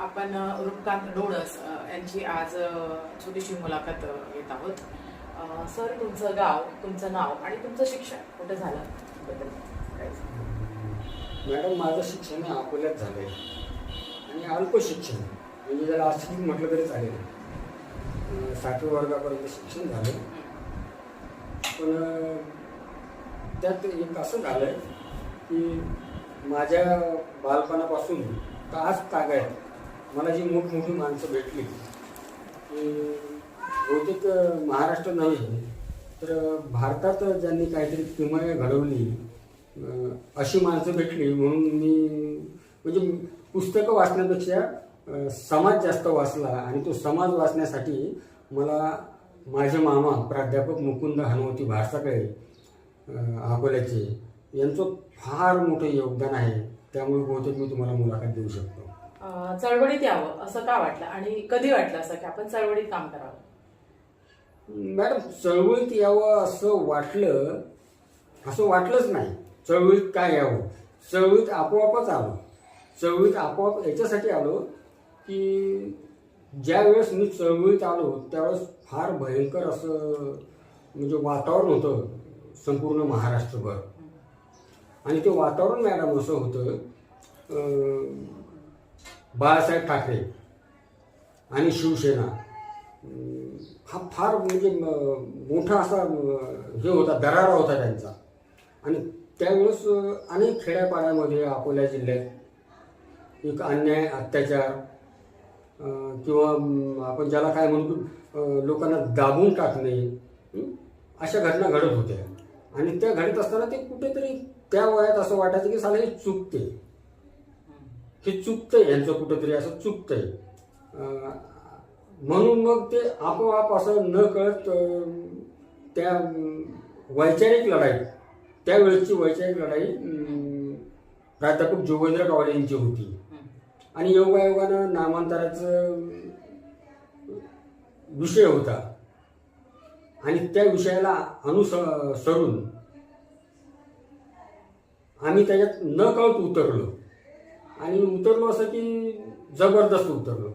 आपण रुपकांत रूपकांत डोळस यांची आज छोटीशी मुलाखत येत घेत आहोत. सर तुमचं गाव तुमचं नाव आणि तुमचं शिक्षण कुठं झालं? मॅडम माझं शिक्षण हे अकोल्यात झालं आहे आणि अल्प शिक्षण म्हणजे जर आश्रित म्हटलं तरी चालेल. सातवी वर्गापर्यंत शिक्षण झालं पण त्यात एक असं झालं की माझ्या बालपणापासून तास आज तागायत मला जी मोठमोठी माणसं भेटली की बहुतेक महाराष्ट्र नव्हे तर भारतात ज्यांनी काहीतरी किमया घडवली अशी माणसं भेटली म्हणून मी म्हणजे पुस्तकं वाचण्यापेक्षा समाज जास्त वाचला आणि तो समाज वाचण्यासाठी मला माझे मामा प्राध्यापक मुकुंद हनुमती भारसाकडे अकोल्याचे यांचं फार मोठं योगदान आहे. त्यामुळे बहुतेक मी तुम्हाला मुलाखत देऊ शकतो. चळवळीत यावं असं का वाटलं? आणि कधी वाटलं असं की आपण चळवळीत काम करावं? मॅडम चळवळीत यावं असं वाटलं असं वाटलंच नाही. चळवळीत काय यावं? चळवळीत आपोआपच आलो. चळवळीत आपोआप याच्यासाठी आलो की ज्या वेळेस मी चळवळीत आलो त्यावेळेस फार भयंकर असं म्हणजे वातावरण होतं संपूर्ण महाराष्ट्रभर. आणि ते वातावरण मॅडम असं होतं बाळासाहेब ठाकरे आणि शिवसेना. हा फार म्हणजे मोठा असा हे होता दरारा होता त्यांचा. आणि त्यावेळेस अनेक खेड्यापाड्यामध्ये अकोला जिल्ह्यात एक अन्याय अत्याचार किंवा आपण ज्याला काय म्हणतो लोकांना दाबून टाकणे अशा घटना घडत होत्या. आणि त्या घडत असताना ते कुठेतरी त्या वयात असं वाटायचं की साला हे चुकते. ते चुकतंय यांचं कुठंतरी असं चुकतंय म्हणून मग ते आपोआप असं न कळत त्या वैचारिक लढाई त्यावेळेसची वैचारिक लढाई प्राध्यापक जोगेंद्र कावडे यांची होती. आणि योगायोगानं नामांतराचं विषय होता. आणि त्या विषयाला अनुसरून आम्ही त्याच्यात न कळत उतरलो. आणि उतरलो असं की जबरदस्त उतरलो.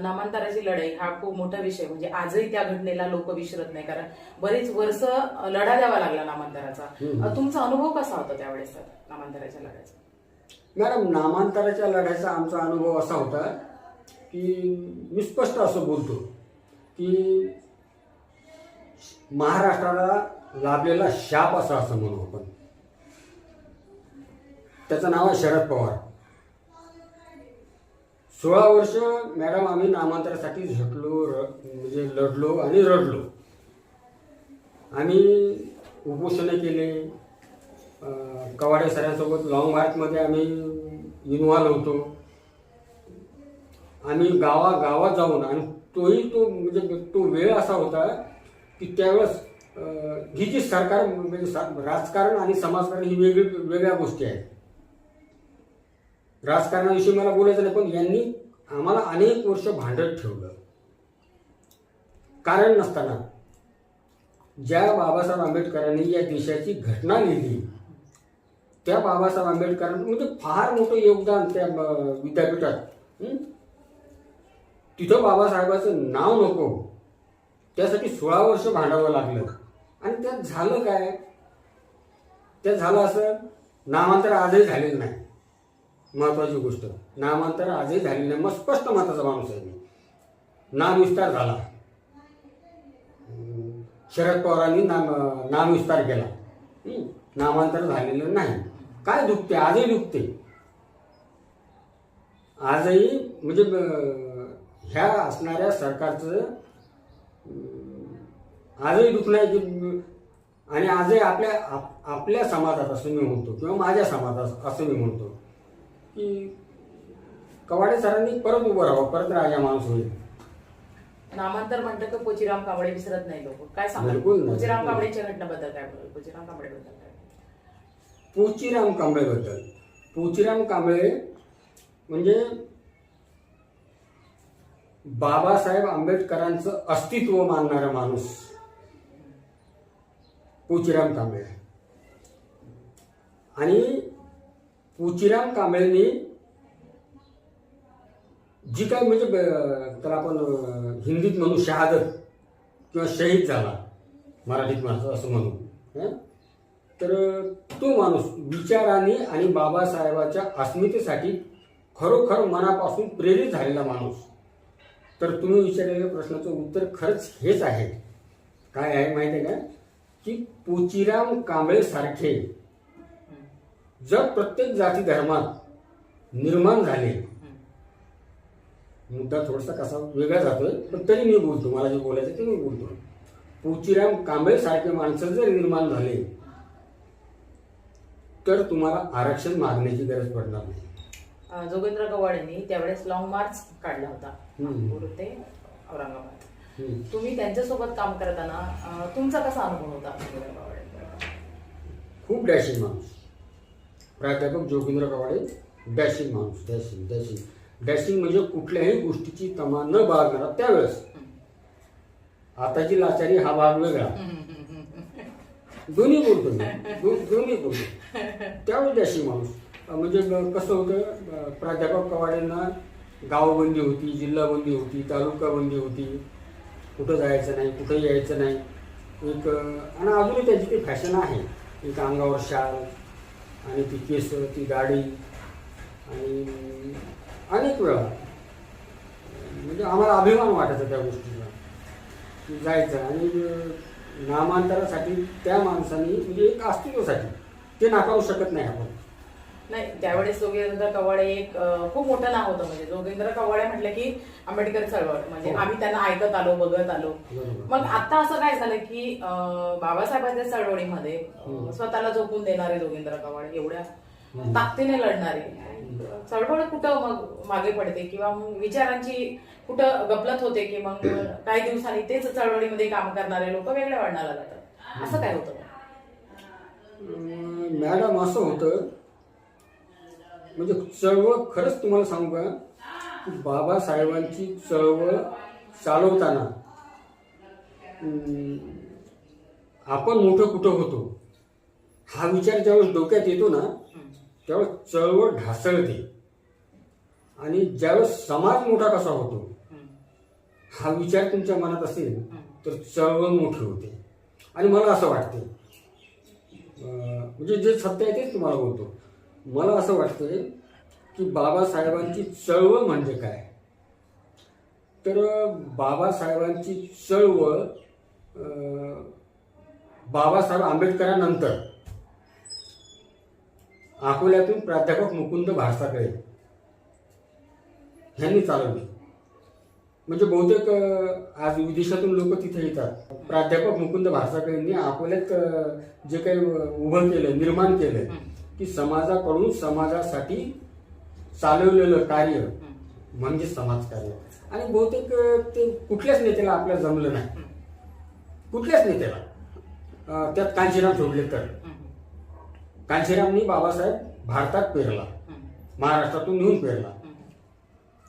नामांतराची लढाई हा खूप मोठा विषय म्हणजे आजही त्या घटनेला लोक विसरत नाही कारण बरीच वर्ष लढा द्यावा लागला नामांतराचा. तुमचा अनुभव कसा होता त्यावेळेस नामांतराच्या लढ्याचा? मॅडम नामांतराच्या लढ्याचा आमचा अनुभव असा होता की मी स्पष्ट असं बोलतो की महाराष्ट्राला लाभलेला शाप असा असं म्हणू आपण. त्याचं नाव आहे शरद पवार. सोळा वर्ष मॅडम आम्ही नामांतरासाठी झटलो र म्हणजे लढलो आणि रडलो. आम्ही उपोषणं केले. कवाडे सरांसोबत लॉंग मार्चमध्ये आम्ही इन्व्हॉल्व होतो. आम्ही गावा गावात जाऊन आणि तोही तो म्हणजे तो वेळ असा होता की त्यावेळेस ही जी सरकार म्हणजे राजकारण आणि समाजकारण ही वेगळी वेगळ्या गोष्टी आहेत. राजकारणाविषयी मला बोलायचं नाही पण यांनी आम्हाला अनेक वर्ष भांडत ठेवलं. कारण नसताना ज्या बाबासाहेब आंबेडकरांनी या देशाची घटना लिहिली त्या बाबासाहेब आंबेडकरांचं म्हणजे फार मोठं योगदान त्या विद्यापीठात. तिथं बाबासाहेबाचं नाव नको. त्यासाठी सोळा वर्ष भांडावं लागलं. आणि त्यात झालं काय? त्यात झालं असं नामांतर आजही झालेलं नाही. महत्वाची गोष्ट. नामांतर आजही झालेलं नाही. मग स्पष्ट मताचा माणूस आहे मी. नामविस्तार झाला. शरद पवारांनी नाम नामविस्तार केला. नामांतर झालेलं नाही. काय दुखते आजही दुखते आजही म्हणजे ह्या असणाऱ्या सरकारचं आजही दुखण्याची आणि आजही आपल्या आप- आपल्या समाजात असं मी म्हणतो किंवा माझ्या समाजात असं मी म्हणतो. की कवाडे सरांनी परत उभं राहावं परत राजा माणूस होईल. नामांतर म्हणतं की पोचीराम कांबळे विसरत नाही लोक. काय सांगाल बिलकुल नाही. पोचीराम कांबळेच्या घटनेबद्दल काय बोलाल पोचीराम कांबळेबद्दल काय पोचीराम कांबळेबद्दल पोचीराम कांबळे म्हणजे बाबासाहेब आंबेडकरांचं अस्तित्व मानणारा माणूस. पोचीराम कांबळे. आणि पुचिराम कांबळेंनी जी काय म्हणजे ब- त्याला आपण हिंदीत म्हणू शहादत किंवा शहीद झाला मराठीत माणसं असं म्हणू. तर तो माणूस विचाराने आणि बाबासाहेबाच्या अस्मितेसाठी खरोखर मनापासून प्रेरित झालेला माणूस. तर तुम्ही विचारलेल्या प्रश्नाचं उत्तर खरंच हेच आहे. काय आहे माहिती आहे का? की पुचिराम कांबळे सारखे जर प्रत्येक जाती धर्मात निर्माण झाले मुद्दा थोडासा कसा वेगळा जातोय पण तरी मी बोलतो मला जे बोलायचं ते मी बोलतो पुचिराम कांबळे सारखे माणसं जर निर्माण झाले तर तुम्हाला आरक्षण मागण्याची गरज पडणार नाही जोगेंद्र गवाड यांनी त्यावेळेस लॉंग मार्च काढला होता. नागपूर ते औरंगाबाद. तुम्ही त्यांच्यासोबत काम करताना तुमचा कसा अनुभव होता? खूप डॅशिंग माणूस प्राध्यापक जोगेंद्र कवाडे डॅशिंग माणूस डॅशिंग डॅशिंग. डॅशिंग म्हणजे कुठल्याही गोष्टीची तमा न बाळगणारा त्यावेळेस. आताची लाचारी हा भाग वेगळा. दोन्ही बोलतो दोन्ही बोलतो. त्यावेळेस डॅशिंग माणूस. म्हणजे कसं होतं प्राध्यापक कवाडेंना गावबंदी होती जिल्हाबंदी होती तालुकाबंदी होती. कुठं जायचं नाही कुठं यायचं नाही. एक आणि अजूनही त्याची ती फॅशन आहे. एक अंगावर शाल आणि ती केस ती गाडी आणि अनेक वेळा म्हणजे आम्हाला अभिमान वाटायचा त्या गोष्टीचा. की जायचं आणि नामांतरासाठी त्या माणसाने म्हणजे एक अस्तित्वासाठी ते नाकारू शकत नाही आपण. नाही त्यावेळेस जोगेंद्र कवाडे एक खूप मोठं नाव होतं म्हणजे जोगेंद्र कवाडे म्हटलं की आंबेडकर चळवळ म्हणजे हो. आम्ही त्यांना ऐकत आलो बघत आलो. मग आता असं काय झालं की बाबासाहेबांच्या चळवळीमध्ये हम्म. स्वतःला झोपून देणारे जोगेंद्र कवाडे एवढ्या. ताकदीने लढणारे चळवळ कुठं मग मागे पडते किंवा मग विचारांची कुठं गपलत होते की मग काही दिवसांनी तेच चळवळीमध्ये काम करणारे लोक वेगळ्या वळणाला जातात असं काय होतं मॅडम असं होतं म्हणजे चळवळ खरंच तुम्हाला सांगू का? की बाबासाहेबांची चळवळ चालवताना आपण मोठं कुठं होतो? हा विचार ज्यावेळेस डोक्यात येतो ना त्यावेळेस चळवळ ढासळते. आणि ज्यावेळेस समाज मोठा कसा होतो? हा विचार तुमच्या मनात असेल तर चळवळ मोठी होते. आणि मला असं वाटते म्हणजे जे सत्य आहे तेच तुम्हाला बोलतो. मला असं वाटतं की बाबासाहेबांची चळवळ म्हणजे काय? तर बाबासाहेबांची चळवळ बाबासाहेब आंबेडकरांनंतर. अकोल्यातून प्राध्यापक मुकुंद भारसाकडे ह्यांनी चालवली. म्हणजे बहुतेक आज विदेशातून लोक तिथे येतात. प्राध्यापक मुकुंद भारसाकडे यांनी अकोल्यात जे काही उभं केलं निर्माण केलं की समाजाकडून समाजासाठी चालवलेलं कार्य म्हणजे समाजकार्य. आणि बहुतेक ते कुठल्याच नेत्याला आपल्याला जमलं नाही. कुठल्याच नेत्याला. त्यात कांशीराम सोडले तर कांशीरामनी बाबासाहेब भारतात पेरला. महाराष्ट्रातून नेऊन पेरला.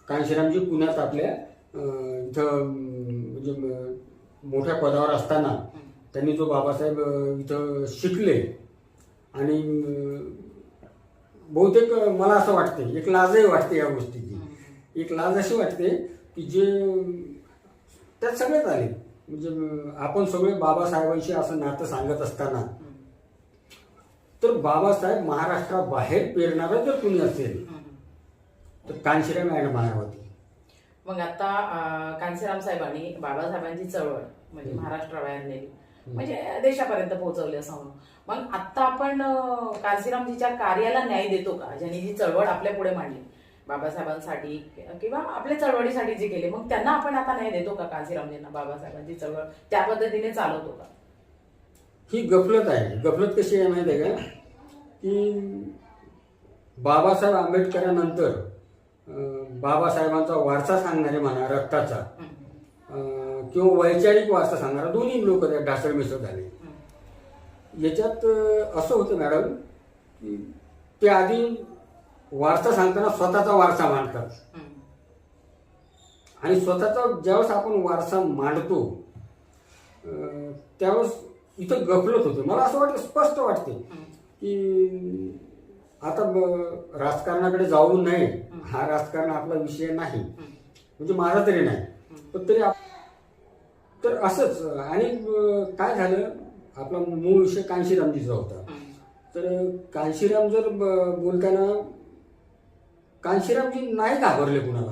कांशीरामजी पुण्यात आपल्या इथं म्हणजे मोठ्या पदावर असताना त्यांनी जो बाबासाहेब इथं शिकले. आणि बहुतेक मला असं वाटते एक लाजही वाटते या गोष्टीची. एक लाज अशी वाटते की जे त्यात सगळेच आले. म्हणजे आपण सगळे बाबासाहेबांशी असं नातं सांगत असताना तर बाबासाहेब महाराष्ट्राबाहेर पेरणारा जर कुणी असेल तर कांशीराम मॅडम होती मग आता अं, कांसीराम साहेबांनी बाबासाहेबांची चळवळ म्हणजे महाराष्ट्राबाहेर नेली. म्हणजे देशापर्यंत पोहोचवली असं म्हणू मग आता आपण कांसीरामजीच्या कार्याला न्याय देतो का? ज्यांनी जी चळवळ आपल्या पुढे मांडली. बाबासाहेबांसाठी किंवा आपल्या चळवळीसाठी जे केले. मग त्यांना आपण आता न्याय देतो का कांसीरामजींना बाबासाहेबांची चळवळ त्या पद्धतीने चालवतो का? ही गफलत आहे. गफलत कशी आहे माहिती आहे का? की बाबासाहेब आंबेडकरांनंतर बाबासाहेबांचा वारसा सांगणारे म्हणा रक्ताचा किंवा वैचारिक वारसा सांगणारा दोन्ही लोक त्या ढासळ मिसळ झाले. याच्यात असं होतं मॅडम की ते आधी वारसा सांगताना स्वतःचा वारसा मांडतात. आणि स्वतःचा ज्यावेळेस आपण वारसा मांडतो त्यावेळेस इथं गफलत होते. मला असं वाटतं स्पष्ट वाटते की आता राजकारणाकडे जाऊ नये. हा राजकारण आपला विषय नाही. म्हणजे माझा तरी नाही. पण तरी आप- तर असंच आणि काय झालं? आपला मूळ विषय कांशीरामजीचा होता. तर कांशीराम जर बोलताना कांशीरामजी नाही घाबरले कुणाला.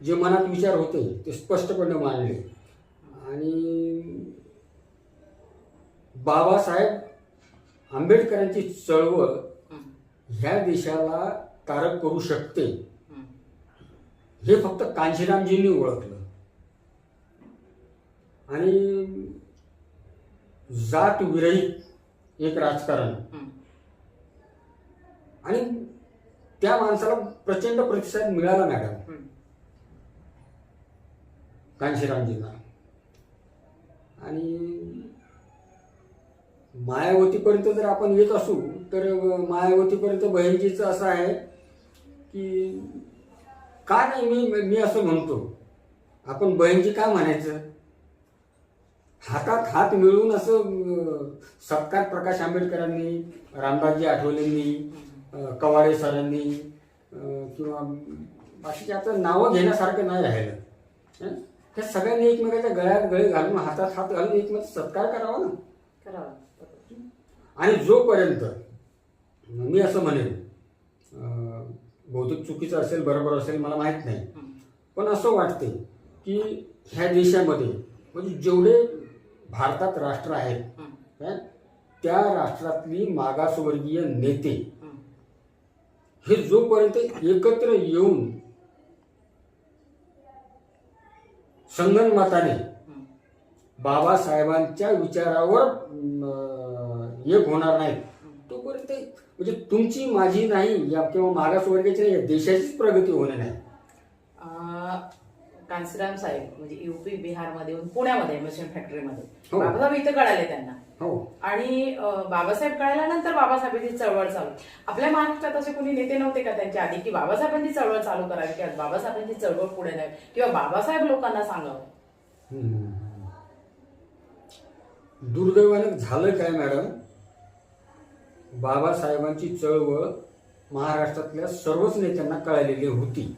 जे मनात विचार होते ते स्पष्टपणे मांडले. आणि बाबासाहेब आंबेडकरांची चळवळ ह्या देशाला तारक करू शकते. हे फक्त कांशीरामजींनी ओळखलं. आणि जात विरहित एक राजकारण. आणि त्या माणसाला प्रचंड प्रतिसाद मिळाला मॅडम. कांशीरामजींना. आणि मायावतीपर्यंत जर आपण येत असू तर मायावतीपर्यंत बहिणजीचं असं आहे की का नाही मी मी असं म्हणतो? आपण बहिणजी काय म्हणायचं? हातात हात मिळवून असं सत्कार प्रकाश आंबेडकरांनी रामदासजी आठवलेंनी कवाडे सरांनी किंवा बाकीच्या आता नावं घेण्यासारखं नाही राहिलं. हं? त्या सगळ्यांनी एकमेकाच्या गळ्यात गळे घालून हातात हात घालून एकमेकाचा सत्कार करावा ना. करावं. आणि जोपर्यंत मी असं म्हणेन बहुतेक चुकीचं असेल बरोबर असेल मला माहीत नाही. पण असं वाटते की ह्या देशामध्ये म्हणजे जेवढे भारतात राष्ट्र आहेत त्या राष्ट्रातली मागासवर्गीय नेते हे जोपर्यंत एकत्र येऊन संगनमताने बाबासाहेबांच्या विचारावर एक होणार नाहीत तोपर्यंत म्हणजे तुमची माझी नाही या किंवा मागासवर्गीयाची नाही या देशाचीच प्रगती होणे नाही. कांसीराम साहेब म्हणजे युपी बिहारमध्ये येऊन पुण्यामध्ये मशीन फॅक्टरीमध्ये हो. बाबासाहेब इथं कळाले त्यांना. हो. आणि अं, बाबासाहेब कळाल्यानंतर बाबासाहेबांची चळवळ चालू. आपल्या महाराष्ट्रात असे कोणी नेते नव्हते का त्यांच्या आधी की बाबासाहेबांची चळवळ चालू करावी किंवा बाबासाहेबांची चळवळ पुढे न्यावी किंवा बाबासाहेब लोकांना सांगावं? हम्म. दुर्दैवानं झालं काय मॅडम? बाबासाहेबांची चळवळ महाराष्ट्रातल्या सर्वच नेत्यांना कळालेली होती.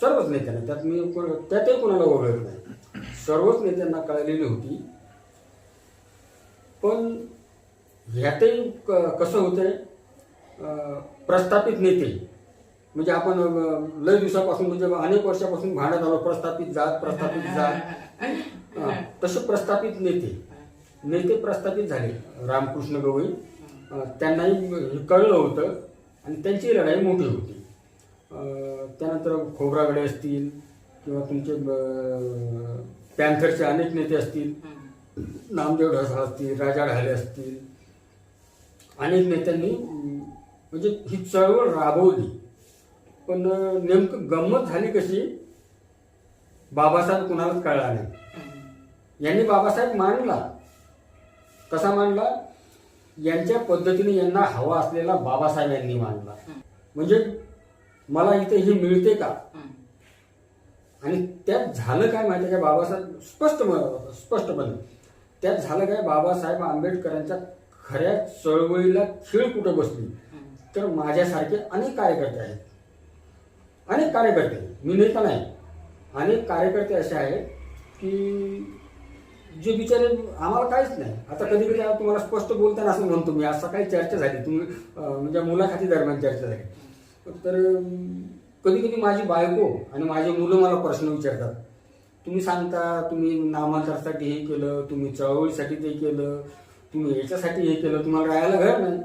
सर्वच नेत्यांना त्यात मी कोण- त्यातही कोणाला वगळत नाही. सर्वच नेत्यांना कळलेली होती. पण ह्यातही क- कसं होतंय अं, प्रस्थापित नेते. म्हणजे आपण अं, लय दिवसापासून म्हणजे अनेक वर्षापासून भांडत आलो प्रस्थापित जात प्रस्थापित जात. तसे प्रस्थापित नेते. नेते प्रस्थापित झाले. रामकृष्ण गवई त्यांनाही हे कळलं होतं आणि त्यांची लढाई मोठी होती. त्यानंतर खोबरागडे असतील किंवा तुमचे पॅन्थरचे अनेक नेते असतील. नामदेव ढसा असतील राजा ढाले असतील. अनेक नेत्यांनी म्हणजे ही चळवळ राबवली. पण नेमकं गंमत झाली कशी? बाबासाहेब कुणालाच कळला नाही. यांनी बाबासाहेब मांडला कसा मांडला यांच्या पद्धतीने यांना हवा असलेला बाबासाहेब यांनी मांडला म्हणजे मला इथे हे मिळते का? आणि त्यात झालं काय माहिती का? बाबासाहेब स्पष्ट स्पष्टपणे. त्यात झालं काय? बाबासाहेब आंबेडकरांच्या खऱ्या चळवळीला खीळ कुठं बसली? तर माझ्यासारखे अनेक कार्यकर्ते आहेत. अनेक कार्यकर्ते. मी नेता नाही? अनेक कार्यकर्ते असे आहेत की जे बिचारे आम्हाला काहीच नाही. आता कधी कधी तुम्हाला स्पष्ट बोलताना असं म्हणतो मी आज सकाळी चर्चा झाली. तुम्ही म्हणजे मुलाखती दरम्यान चर्चा झाली. तर कधी कधी माझी बायको आणि माझे मुलं मला प्रश्न विचारतात. तुम्ही सांगता तुम्ही नामांतरासाठी हे केलं तुम्ही चळवळीसाठी ते केलं तुम्ही याच्यासाठी हे केलं तुम्हाला राहायला घर नाही.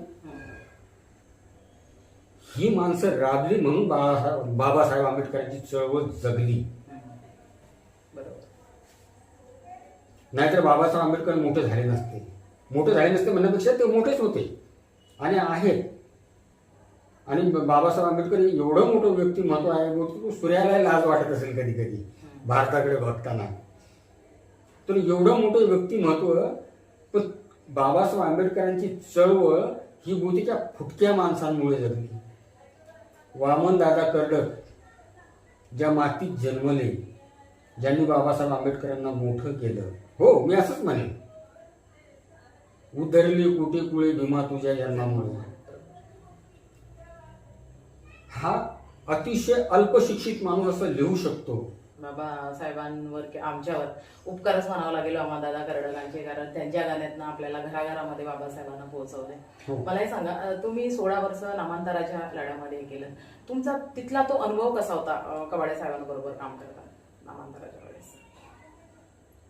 ही माणसं राबली म्हणून बाळासाहेब बाबासाहेब आंबेडकरांची चळवळ जगली. बरोबर नाहीतर बाबासाहेब आंबेडकर मोठे झाले नसते. मोठे झाले नसते म्हणण्यापेक्षा ते मोठेच होते. आणि आहेत. आणि बाबासाहेब आंबेडकर हे एवढं मोठं व्यक्तिमत्व आहे सूर्याला लाज वाटत असेल कधी कधी भारताकडे बघताना. तर एवढं मोठं व्यक्तिमत्व पण बाबासाहेब आंबेडकरांची चळवळ ही बुद्धीच्या फुटक्या माणसांमुळे जगली वामन दादा कर्डक ज्या मातीत जन्मले ज्यांनी बाबासाहेब आंबेडकरांना मोठं केलं. हो मी असंच म्हणेन. उधरली कुठे कुळे भीमा तुझ्या जन्मामुळे. हा अतिशय अल्पशिक्षित माणूस असं लिहू शकतो. बाबा साहेबांवर कि- आमच्यावर उपकारच म्हणावं लागेल दादा कर्डकांचे कारण त्यांच्या गाण्यातनं आपल्याला घराघरामध्ये बाबासाहेबांना पोहोचवले हो. मला हे सांगा तुम्ही सोळा वर्ष नामांतराच्या लढ्यामध्ये केलं. तुमचा तिथला तो अनुभव कसा होता कवाडे साहेबांबरोबर काम करताना नामांतराच्या वेळेस?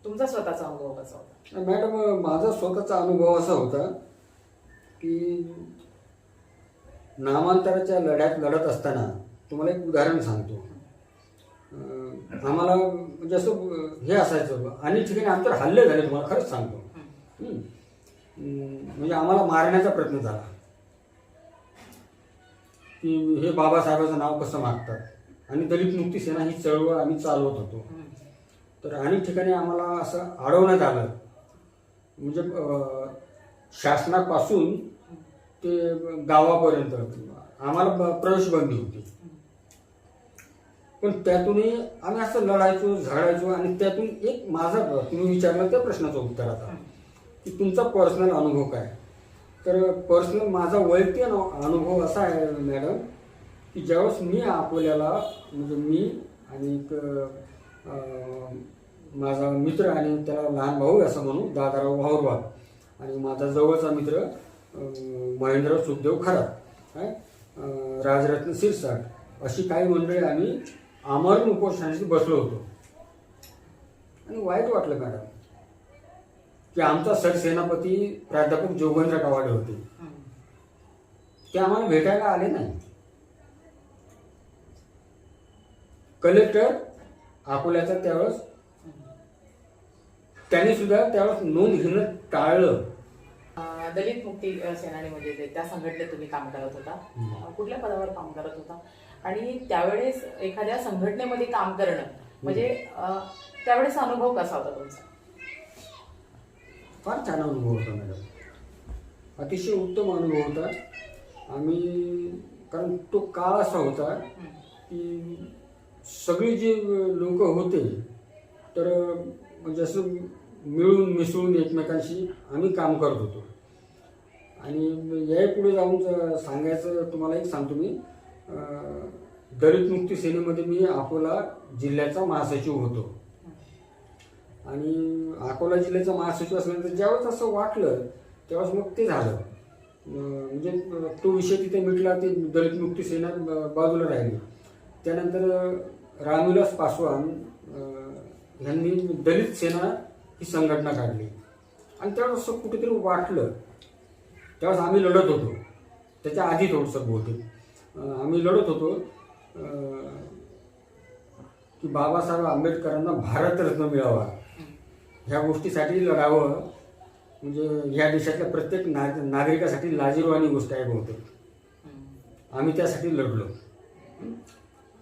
तुमचा स्वतःचा अनुभव कसा होता? मॅडम माझा स्वतःचा अनुभव असा होता की नामांतराच्या लढ्यात लढत असताना तुम्हाला एक उदाहरण सांगतो. आम्हाला म्हणजे असं हे असायचं अनेक ठिकाणी आमच्यावर हल्ले झाले तुम्हाला खरंच सांगतो. म्हणजे आम्हाला मारण्याचा प्रयत्न झाला. की हे बाबासाहेबाचं नाव कसं मागतात? आणि दलित मुक्ती सेना ही चळवळ आम्ही चालवत होतो. तर अनेक ठिकाणी आम्हाला असं अडवण्यात आलं. म्हणजे शासनापासून ते गावापर्यंत आम्हाला प्रवेश बंदी होती. पण त्यातूनही आम्ही असं लढायचो झगडायचो आणि त्यातून एक माझा तुम्ही विचारलं त्या प्रश्नाचं उत्तर आता. की तुमचा पर्सनल अनुभव काय? तर पर्सनल माझा वैयक्तिक अनु- अनुभव असा आहे मॅडम की ज्यावेळेस मी अकोल्याला म्हणजे मी आणि एक माझा मित्र आणि त्याला लहान भाऊ असं म्हणू दादाराव भाऊरवाल आणि माझा जवळचा मित्र महेंद्र सुखदेव खरात काय राजरत्न सिरसाट अशी काही मंडळी आम्ही आमरण उपोषणाशी बसलो होतो. आणि वाईट वाटलं मॅडम की आमचा सरसेनापती प्राध्यापक जोगेंद्र कवाडे होते. ते आम्हाला भेटायला आले नाही. कलेक्टर अकोल्याचा त्यावेळेस त्यांनी सुद्धा त्यावेळेस नोंद घेणं टाळलं. दलित मुक्ती सेनानी म्हणजे ते- त्या संघटनेत तुम्ही काम करत होता. कुठल्या पदावर काम करत होता? आणि त्यावेळेस एखाद्या संघटनेमध्ये काम करणं म्हणजे त्यावेळेस अनुभव कसा होता तुमचा? फार छान अनुभव होता मॅडम. अतिशय उत्तम अनुभव होता. आम्ही कारण तो काळ असा होता की सगळे जे लोक होते तर म्हणजे असं मिळून मिसळून एकमेकांशी आम्ही काम करत होतो. आणि याही पुढे जाऊन सांगायचं तुम्हाला एक सांगतो मी. दलित मुक्ती सेनेमध्ये मी अकोला जिल्ह्याचा महासचिव होतो. आणि अकोला जिल्ह्याचा महासचिव असल्यानंतर ज्यावेळेस असं वाटलं तेव्हाच मग ते झालं. म्हणजे तो विषय तिथे मिटला ते दलित मुक्ती सेना ब- बाजूला राहिली. त्यानंतर रामविलास पासवान यांनी दलित सेना ही संघटना काढली. आणि त्यावेळेस असं कुठेतरी वाटलं त्यावेळेस आम्ही लढत होतो. त्याच्या आधी थोडंसं बोलतो आम्ही लढत होतो. की बाबासाहेब आंबेडकरांना भारतरत्न मिळावा. ह्या गोष्टीसाठी लढावं. म्हणजे ह्या देशातल्या प्रत्येक ना नागरिकासाठी लाजीरवाणी गोष्ट आहे बहुतेक. आम्ही त्यासाठी लढलो.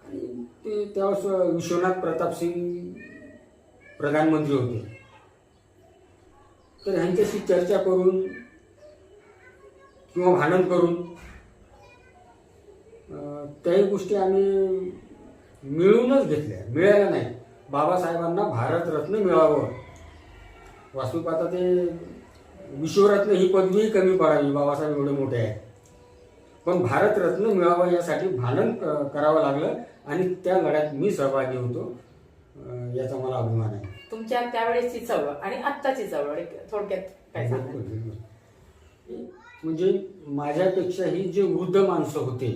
आणि ते त्यावेळेस विश्वनाथ प्रताप सिंग प्रधानमंत्री होते. तर ह्यांच्याशी चर्चा करून किंवा भांडण करून त्याही गोष्टी आम्ही मिळूनच घेतल्या. मिळाल्या नाही. बाबासाहेबांना भारतरत्न मिळावं. वास्तविक आता ते विश्वरत्न ही पदवी कमी पडावी. बाबासाहेब एवढे मोठे आहेत. पण भारतरत्न मिळावं यासाठी भांडण करावं लागलं आणि त्या लढ्यात मी सहभागी होतो. याचा मला अभिमान आहे. तुमच्या त्यावेळेसची चळवळ आणि आत्ताची चळवळ थोडक्यात काय म्हणजे माझ्यापेक्षाही जे वृद्ध माणसं होते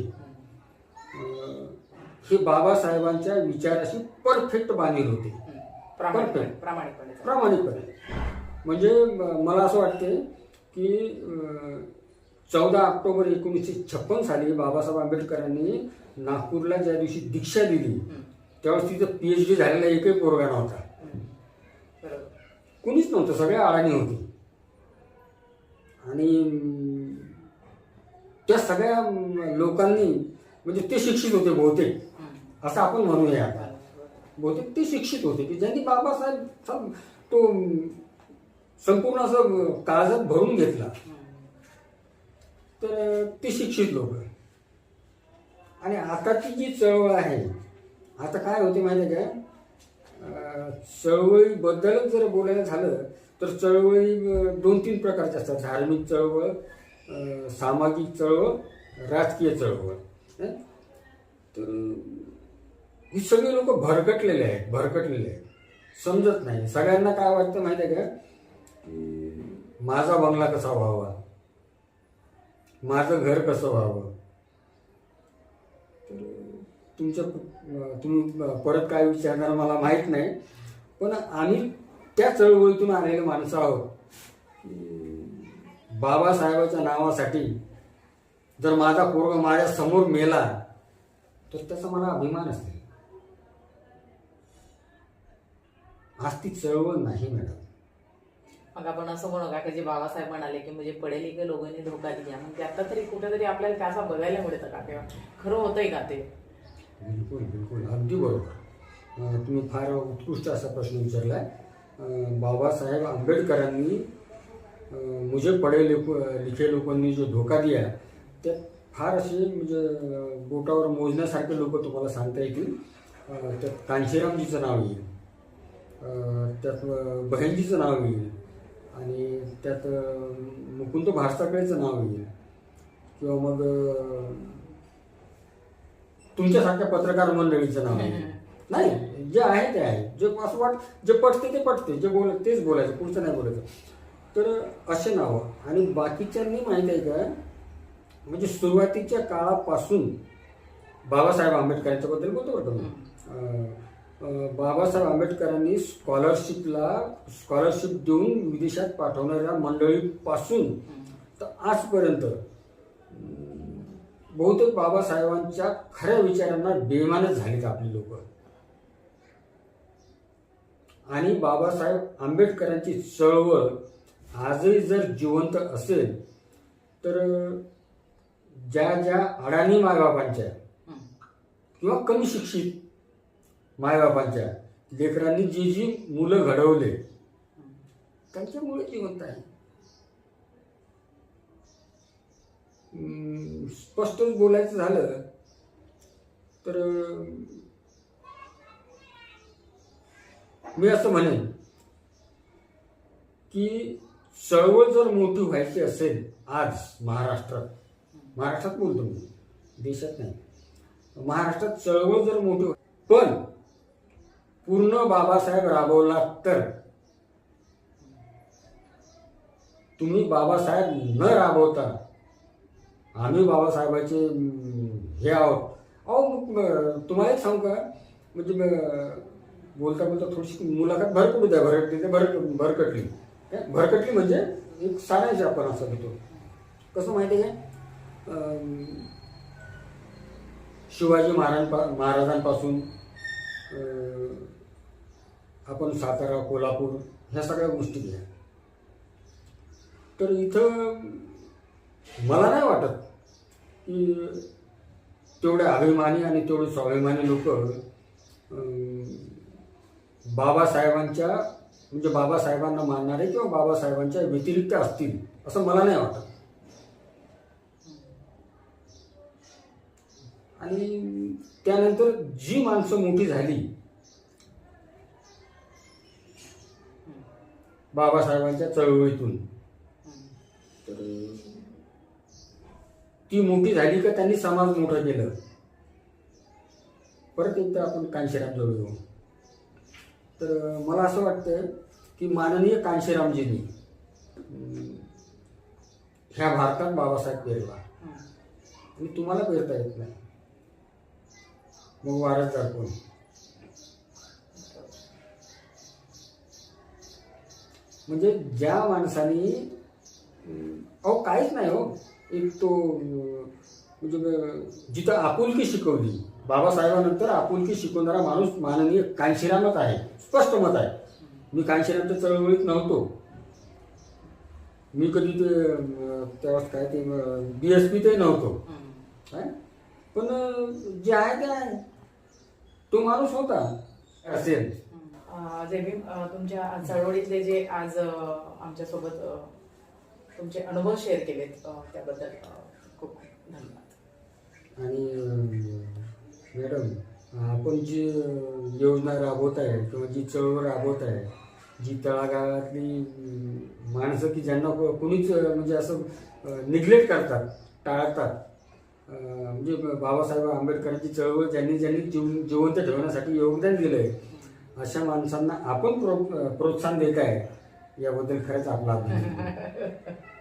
हे बाबासाहेबांच्या विचाराशी परफेक्ट बांधील होते. Perfect. प्रामाणिकपणे. प्रामाणिकपणे. म्हणजे मला असं वाटते की चौदा ऑक्टोबर एकोणीसशे छप्पन साली बाबासाहेब आंबेडकरांनी नागपूरला ज्या दिवशी दीक्षा दिली. त्यावेळेस तिथं पी एच डी झालेला एकही पोरगा नव्हता. कुणीच नव्हतं सगळ्या अडाणी होती. आणि त्या सगळ्या लोकांनी म्हणजे ते शिक्षित होते बहुतेक. असं आपण म्हणूया आता. बहुतेक ते शिक्षित होते की ज्यांनी बाबासाहेब तो संपूर्ण असं काळजात भरून घेतला. तर ते शिक्षित लोक. आणि आताची जी चळवळ आहे आता काय होते माहिती आहे का चळवळीबद्दलच जर बोलायला झालं तर चळवळी दोन तीन प्रकारच्या असतात. धार्मिक चळवळ सामाजिक चळवळ राजकीय चळवळ तर ही सगळी लोक भरकटलेले आहेत भरकटलेले आहेत. समजत नाही. सगळ्यांना काय वाटतं माहिती आहे का? की माझा बंगला कसा व्हावा? माझं घर कसं व्हावं? तर तुमच्या तुम्ही परत काय विचारणार मला माहीत नाही. पण आम्ही त्या चळवळीतून आलेले माणसं आहोत की बाबासाहेबाच्या नावासाठी जर माझा पोरगा माझ्यासमोर मेला तर त्याचा मला अभिमान असेल आज ती चळवळ नाही मॅडम. मग आपण असं म्हणू का जे बाबासाहेब म्हणाले की म्हणजे पडेल की लोकांनी धोका दिला? मग ते आता तरी कुठेतरी आपल्याला त्याचा बघायला मिळतं का? किंवा खरं होतंय का ते? बिलकुल बिलकुल. अगदी बरोबर. तुम्ही फार उत्कृष्ट असा प्रश्न विचारलाय. अं, बाबासाहेब आंबेडकरांनी मुझे पढे लिख लोकांनी जो धोका दिया त्यात फार असे म्हणजे बोटावर मोजण्यासारखे लोक तुम्हाला सांगता येतील. त्यात कांशीरामजीचं नाव येईल. त्यात अं, बहिणजीचं नाव येईल. आणि त्यात मुकुंद भारसाकळेचं नाव येईल. किंवा मग तुमच्यासारख्या पत्रकार मंडळीचं नाव आहे नाही जे आहे ते आहे. जे असं वाट जे पटते ते पटते. जे बोल तेच बोलायचं पुढचं नाही बोलायचं. तर असे नावं. आणि बाकीच्यांनी माहिती आहे का म्हणजे सुरुवातीच्या काळापासून बाबासाहेब आंबेडकरांच्या बद्दल बोलतो बरं बाबासाहेब आंबेडकरांनी स्कॉलरशिपला स्कॉलरशिप देऊन विदेशात पाठवणाऱ्या मंडळीपासून तर आजपर्यंत बहुतेक बाबासाहेबांच्या खऱ्या विचारांना बेमानच झालीत आपली लोक. आणि बाबासाहेब आंबेडकरांची चळवळ आजही जर जिवंत असेल तर ज्या ज्या अडाणी मायबापांच्या किंवा कमी शिक्षित मायबापांच्या लेकरांनी जी जी मुलं घडवले त्यांच्यामुळे जिवंत आहे. स्पष्ट स्पष्टच बोलायचं झालं तर मी असं म्हणेन की चळवळ जर मोठी व्हायची असेल आज महाराष्ट्रात महाराष्ट्रात बोलतो मी देशात नाही. महाराष्ट्रात चळवळ जर मोठी पण पूर्ण बाबासाहेब राबवला तर तुम्ही बाबासाहेब न राबवता आम्ही बाबासाहेबाचे हे आहोत. अहो मग, तुम्हाला एक सांगू का? म्हणजे बोलता बोलता थोडीशी मुलाखत भरकटू द्या भरकटली ते भर भरकटली. भरकटली म्हणजे एक सारांश आपण असा घेतो कसं माहिती आहे शिवाजी महाराजांपा महाराजांपासून आपण सातारा कोल्हापूर ह्या सगळ्या गोष्टी घ्या तर इथं मला नाही वाटत की तेवढे अभिमानी आणि तेवढे स्वाभिमानी लोक बाबासाहेबांच्या म्हणजे बाबासाहेबांना मानणारे किंवा बाबासाहेबांच्या व्यतिरिक्त असतील असं मला नाही वाटत. आणि त्यानंतर जी माणसं मोठी झाली बाबासाहेबांच्या चळवळीतून तर ती मोठी झाली का त्यांनी समाज मोठं केलं? परत एकदा आपण कांशीराम जवळ येऊ तर मला असं वाटतं की माननीय कांशीरामजींनी ह्या भारतात बाबासाहेब पेरला. आणि तुम्हाला पेरता येत नाही. मग वारसदार कोण म्हणजे ज्या माणसाने अहो काहीच नाही हो. एक तो म्हणजे जिथं आपुलकी शिकवली बाबासाहेबानंतर आपुलकी शिकवणारा माणूस माननीय कांशीरामच आहे. स्पष्ट मत आहे. मी कांशीरामच्या चळवळीत नव्हतो. मी कधी ते तेव्हा काय ते बी एस पी ते नव्हतो. काय? पण जे आहे ते आहे. तो माणूस होता असेल. भीम अं, तुमच्या चळवळीतले जे आज आमच्यासोबत तुमचे अनुभव शेअर केलेत त्याबद्दल खूप धन्यवाद. आणि मॅडम आपण जी योजना राबवत आहे किंवा जी चळवळ राबवत आहे जी तळागाळातली माणसं की ज्यांना कोणीच कुणीच म्हणजे असं निग्लेक्ट करतात टाळतात म्हणजे बाबासाहेब आंबेडकरांची चळवळ ज्यांनी ज्यांनी जीव जिवंत ठेवण्यासाठी योगदान दिलं आहे अशा माणसांना आपण प्रो प्रोत्साहन देत आहे याबद्दल खरंच आपला अभिनंदन.